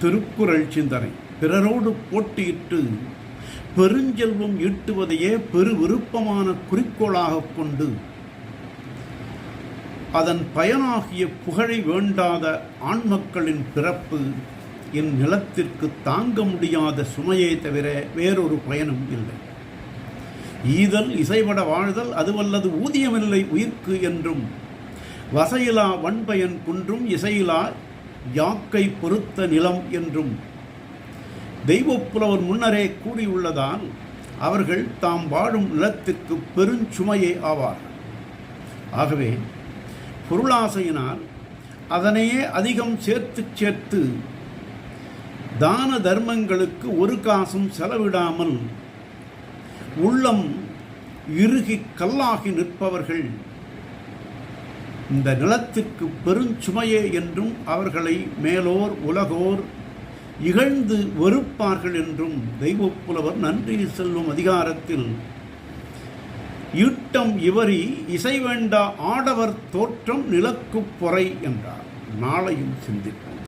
திருக்குறள் சிந்தனை. பிறரோடு போட்டியிட்டு பெருஞ்செல்வம் ஈட்டுவதையே பெரு விருப்பமான குறிக்கோளாக கொண்டு அதன் பயனாகிய புகழை வேண்டாத ஆண்மக்களின் பிறப்பு என் நிலத்திற்கு தாங்க முடியாத சுமையை தவிர வேறொரு பயனும் இல்லை. ஈதல் இசைபட வாழ்தல் அதுவல்லது ஊதியமில்லை உயிர்க்கு என்றும் வசையிலா வன்பயன் குன்றும் இசையிலா யாக்கை பொருத்த நிலம் என்றும் தெய்வப்புலவர் முன்னரே கூடியுள்ளதால் அவர்கள் தாம் வாழும் நிலத்திற்கு பெருஞ்சுமையே ஆவார். ஆகவே பொருளாசையினால் அதனையே அதிகம் சேர்த்து சேர்த்து தான தர்மங்களுக்கு ஒரு காசும் செலவிடாமல் உள்ளம் இறுகி கல்லாகி நிற்பவர்கள் இந்த நிலத்துக்கு பெருஞ்சுமையே என்றும் அவர்களை மேலோர் உலகோர் இகழ்ந்து வெறுப்பார்கள் என்றும் தெய்வப்புலவர் நன்றி செல்லும் அதிகாரத்தில் ஈட்டம் இவரி இசை வேண்டா ஆடவர் தோற்றம் நிலக்குப் பொறை என்றார். நாளையும் சிந்திப்போம்.